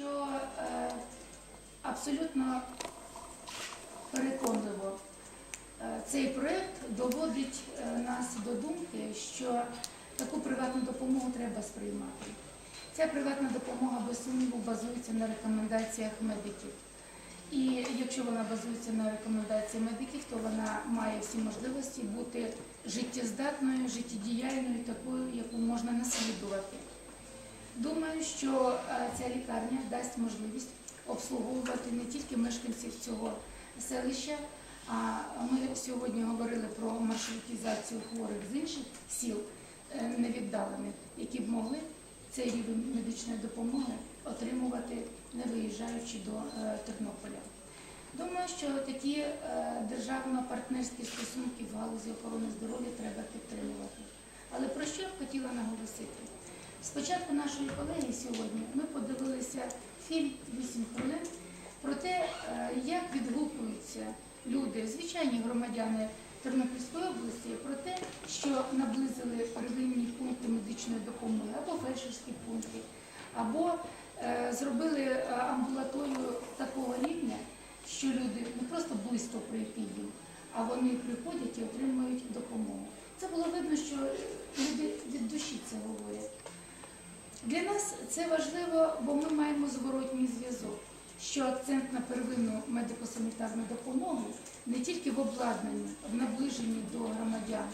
що е, абсолютно переконливо е, цей проєкт доводить е, нас до думки, що таку приватну допомогу треба сприймати. Ця приватна допомога без сумніву базується на рекомендаціях медиків. І якщо вона базується на рекомендаціях медиків, то вона має всі можливості бути життєздатною, життєдіяльною, такою, яку можна наслідувати. Думаю, що е, ця лікарня дасть можливість обслуговувати не тільки мешканців цього селища, а ми сьогодні говорили про маршрутизацію хворих з інших сіл е, невіддалених, які б могли цей рівень медичної допомоги отримувати, не виїжджаючи до е, Тернополя. Думаю, що такі державно-партнерські стосунки в галузі охорони здоров'я треба підтримувати. Але про що я б хотіла наголосити? Спочатку нашої колеги сьогодні ми подивилися фільм «8 хвилин про те, е, як відгукуються люди, звичайні громадяни Тернопільської області, про те, що наблизили первинні пункти медичної допомоги або фельдшерські пункти, або е, зробили е, амбулаторію такого рівня, що люди не просто близько прийти їм, а вони приходять і отримують допомогу. Це було видно, що люди від душі це говорять. Для нас це важливо, бо ми маємо зворотній зв'язок, що акцент на первинну медико-санітарну допомогу не тільки в обладнанні, в наближенні до громадян,